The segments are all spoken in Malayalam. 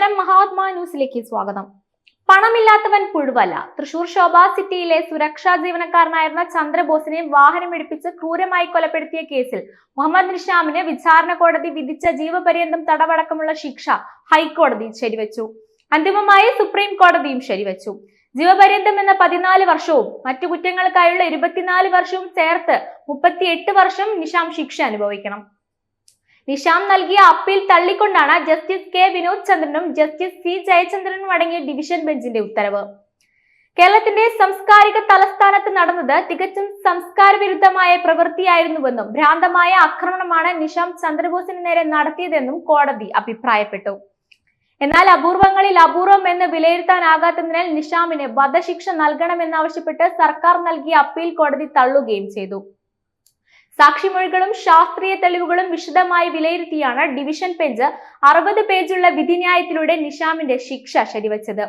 നമസ്കാരം. മഹാത്മാ ന്യൂസിലേക്ക് സ്വാഗതം. പണമില്ലാത്തവൻ പുഴുവല്ല. തൃശൂർ ശോഭ സിറ്റിയിലെ സുരക്ഷാ ജീവനക്കാരനായിരുന്ന ചന്ദ്രബോസിനെ വാഹനമിടിപ്പിച്ച് ക്രൂരമായി കൊലപ്പെടുത്തിയ കേസിൽ മുഹമ്മദ് നിഷാമിന് വിചാരണ കോടതി വിധിച്ച ജീവപര്യന്തം തടവടക്കമുള്ള ശിക്ഷ ഹൈക്കോടതി ശരിവച്ചു. അന്തിമമായി സുപ്രീം കോടതിയും ശരിവച്ചു. ജീവപര്യന്തം എന്ന പതിനാല് വർഷവും മറ്റു കുറ്റങ്ങൾക്കായുള്ള ഇരുപത്തിനാല് വർഷവും ചേർത്ത് മുപ്പത്തിയെട്ട് വർഷം നിഷാം ശിക്ഷ അനുഭവിക്കണം. നിഷാം നൽകിയ അപ്പീൽ തള്ളിക്കൊണ്ടാണ് ജസ്റ്റിസ് കെ വിനോദ് ചന്ദ്രനും ജസ്റ്റിസ് സി ജയചന്ദ്രനും അടങ്ങിയ ഡിവിഷൻ ബെഞ്ചിന്റെ ഉത്തരവ്. കേരളത്തിന്റെ സാംസ്കാരിക തലസ്ഥാനത്ത് നടന്നത് തികച്ചും സംസ്കാര വിരുദ്ധമായ പ്രവൃത്തിയായിരുന്നുവെന്നും ഭ്രാന്തമായ ആക്രമണമാണ് നിഷാം ചന്ദ്രബോസിന് നേരെ നടത്തിയതെന്നും കോടതി അഭിപ്രായപ്പെട്ടു. എന്നാൽ അപൂർവങ്ങളിൽ അപൂർവം എന്ന് വിലയിരുത്താനാകാത്തതിനാൽ നിഷാമിന് വധശിക്ഷ നൽകണമെന്നാവശ്യപ്പെട്ട് സർക്കാർ നൽകിയ അപ്പീൽ കോടതി തള്ളുകയും ചെയ്തു. സാക്ഷിമൊഴികളും ശാസ്ത്രീയ തെളിവുകളും വിശദമായി വിലയിരുത്തിയാണ് ഡിവിഷൻ ബെഞ്ച് അറുപത് പേജുള്ള വിധിന്യായത്തിലൂടെ നിഷാമിന്റെ ശിക്ഷ ശരിവച്ചത്.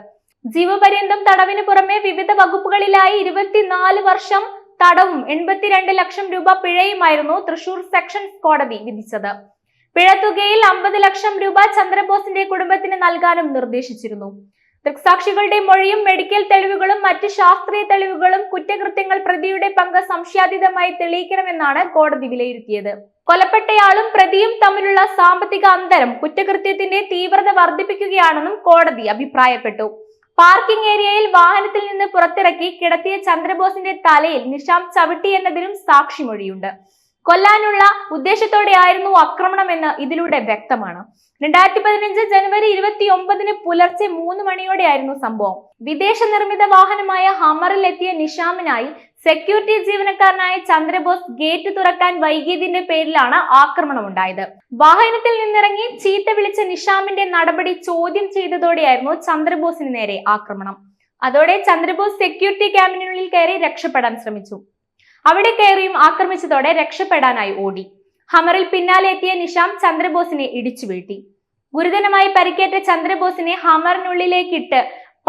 ജീവപര്യന്തം തടവിന് പുറമെ വിവിധ വകുപ്പുകളിലായി ഇരുപത്തിനാല് വർഷം തടവും എൺപത്തിരണ്ട് ലക്ഷം രൂപ പിഴയുമായിരുന്നു തൃശൂർ സെക്ഷൻസ് കോടതി വിധിച്ചത്. പിഴത്തുകയിൽ അമ്പത് ലക്ഷം രൂപ ചന്ദ്രബോസിന്റെ കുടുംബത്തിന് നൽകാനും നിർദ്ദേശിച്ചിരുന്നു. ദൃക്സാക്ഷികളുടെ മൊഴിയും മെഡിക്കൽ തെളിവുകളും മറ്റ് ശാസ്ത്രീയ തെളിവുകളും കുറ്റകൃത്യങ്ങൾ പ്രതിയുടെ പങ്ക് സംശയാതീതമായി തെളിയിക്കണമെന്നാണ് കോടതി വിലയിരുത്തിയത്. കൊലപ്പെട്ടയാളും പ്രതിയും തമ്മിലുള്ള സാമ്പത്തിക അന്തരം കുറ്റകൃത്യത്തിന്റെ തീവ്രത വർദ്ധിപ്പിക്കുകയാണെന്നും കോടതി അഭിപ്രായപ്പെട്ടു. പാർക്കിംഗ് ഏരിയയിൽ വാഹനത്തിൽ നിന്ന് പുറത്തിറക്കി കിടത്തിയ ചന്ദ്രബോസിന്റെ തലയിൽ നിഷാം ചവിട്ടി എന്നതിനും സാക്ഷിമൊഴിയുണ്ട്. കൊല്ലാനുള്ള ഉദ്ദേശത്തോടെയായിരുന്നു ആക്രമണം എന്ന് ഇതിലൂടെ വ്യക്തമാണ്. രണ്ടായിരത്തി പതിനഞ്ച് ജനുവരി ഇരുപത്തി ഒമ്പതിന് പുലർച്ചെ മൂന്ന് മണിയോടെയായിരുന്നു സംഭവം. വിദേശ നിർമ്മിത വാഹനമായ ഹമറിൽ എത്തിയ നിഷാമിനായി സെക്യൂരിറ്റി ജീവനക്കാരനായ ചന്ദ്രബോസ് ഗേറ്റ് തുറക്കാൻ വൈകിയതിന്റെ പേരിലാണ് ആക്രമണം ഉണ്ടായത് വാഹനത്തിൽ നിന്നിറങ്ങി ചീത്ത വിളിച്ച നിഷാമിന്റെ നടപടി ചോദ്യം ചെയ്തതോടെയായിരുന്നു ചന്ദ്രബോസിന് നേരെ ആക്രമണം. അതോടെ ചന്ദ്രബോസ് സെക്യൂരിറ്റി ക്യാമ്പിനുള്ളിൽ കയറി രക്ഷപ്പെടാൻ ശ്രമിച്ചു. അവിടെ കയറിയും ആക്രമിച്ചതോടെ രക്ഷപ്പെടാനായി ഓടി. ഹമറിൽ പിന്നാലെ എത്തിയ നിഷാം ചന്ദ്രബോസിനെ ഇടിച്ചു വീഴ്ത്തി. ഗുരുതരമായി പരിക്കേറ്റ ചന്ദ്രബോസിനെ ഹമറിനുള്ളിലേക്കിട്ട്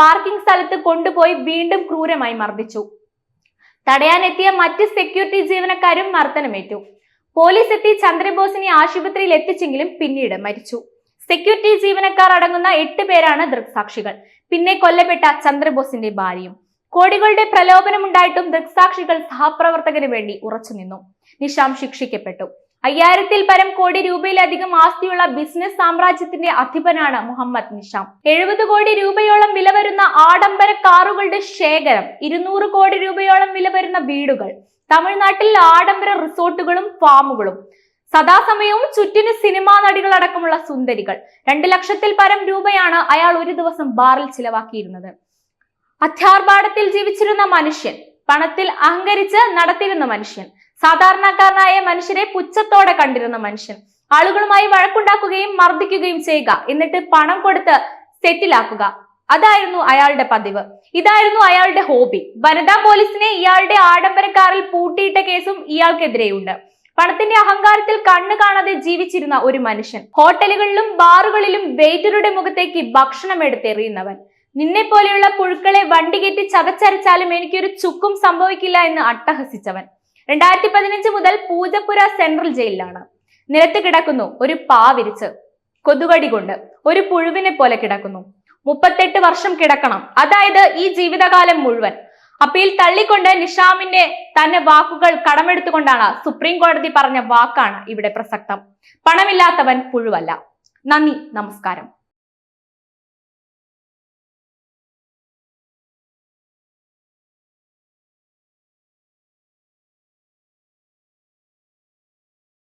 പാർക്കിംഗ് സ്ഥലത്ത് കൊണ്ടുപോയി വീണ്ടും ക്രൂരമായി മർദ്ദിച്ചു. തടയാനെത്തിയ മറ്റ് സെക്യൂരിറ്റി ജീവനക്കാരും മർദ്ദനമേറ്റു. പോലീസ് എത്തി ചന്ദ്രബോസിനെ ആശുപത്രിയിൽ എത്തിച്ചെങ്കിലും പിന്നീട് മരിച്ചു. സെക്യൂരിറ്റി ജീവനക്കാർ അടങ്ങുന്ന എട്ട് പേരാണ് ദൃക്സാക്ഷികൾ. പിന്നെ കൊല്ലപ്പെട്ട ചന്ദ്രബോസിന്റെ ഭാര്യയും. കോടികളുടെ പ്രലോഭനമുണ്ടായിട്ടും ദൃക്സാക്ഷികൾ സഹപ്രവർത്തകന് വേണ്ടി ഉറച്ചുനിന്നു. നിഷാം ശിക്ഷിക്കപ്പെട്ടു. അയ്യായിരത്തിൽ പരം കോടി രൂപയിലധികം ആസ്തിയുള്ള ബിസിനസ് സാമ്രാജ്യത്തിന്റെ അധിപനാണ് മുഹമ്മദ് നിഷാം എഴുപത് കോടി രൂപയോളം വില വരുന്ന ആഡംബര കാറുകളുടെ ശേഖരം ഇരുന്നൂറ് കോടി രൂപയോളം വില വരുന്ന വീടുകൾ തമിഴ്നാട്ടിൽ ആഡംബര റിസോർട്ടുകളും ഫാമുകളും സദാസമയവും ചുറ്റിന് സിനിമാ നടികളടക്കമുള്ള സുന്ദരികൾ. രണ്ട് ലക്ഷത്തിൽ പരം രൂപയാണ് അയാൾ ഒരു ദിവസം ബാറിൽ ചിലവാക്കിയിരുന്നത്. അത്യാർഭാടത്തിൽ ജീവിച്ചിരുന്ന മനുഷ്യൻ പണത്തിൽ അഹങ്കരിച്ച് നടത്തിയിരുന്ന മനുഷ്യൻ സാധാരണക്കാരനായ മനുഷ്യരെ പുച്ഛത്തോടെ കണ്ടിരുന്ന മനുഷ്യൻ ആളുകളുമായി വഴക്കുണ്ടാക്കുകയും മർദ്ദിക്കുകയും ചെയ്യുക എന്നിട്ട് പണം കൊടുത്ത് സെറ്റിലാക്കുക. അതായിരുന്നു അയാളുടെ പതിവ്. ഇതായിരുന്നു അയാളുടെ ഹോബി. വനിതാ പോലീസിനെ ഇയാളുടെ ആഡംബര കാറിൽ പൂട്ടിയിട്ട കേസും ഇയാൾക്കെതിരെയുണ്ട്. പണത്തിന്റെ അഹങ്കാരത്തിൽ കണ്ണു കാണാതെ ജീവിച്ചിരുന്ന ഒരു മനുഷ്യൻ ഹോട്ടലുകളിലും ബാറുകളിലും വെയിറ്ററുടെ മുഖത്തേക്ക് ഭക്ഷണം എടുത്തെറിയുന്നവൻ. നിന്നെ പോലെയുള്ള പുഴുക്കളെ വണ്ടി കെട്ടി ചതച്ചരച്ചാലും എനിക്കൊരു ചുക്കും സംഭവിക്കില്ല എന്ന് അട്ടഹസിച്ചവൻ. രണ്ടായിരത്തി പതിനഞ്ച് മുതൽ പൂജപ്പുര സെൻട്രൽ ജയിലിലാണ്. നിലത്ത് കിടക്കുന്നു ഒരു പാവിരിച്ച് കൊതുകടി കൊണ്ട് ഒരു പുഴുവിനെ പോലെ കിടക്കുന്നു. മുപ്പത്തെട്ട് വർഷം കിടക്കണം. അതായത് ഈ ജീവിതകാലം മുഴുവൻ. അപ്പീൽ തള്ളിക്കൊണ്ട് നിഷാമിന്റെ തന്നെ വാക്കുകൾ കടമെടുത്തുകൊണ്ടാണ് സുപ്രീം കോടതി പറഞ്ഞ വാക്കാണ് ഇവിടെ പ്രസക്തം. പണമില്ലാത്തവൻ പുഴുവല്ല. നന്ദി നമസ്കാരം.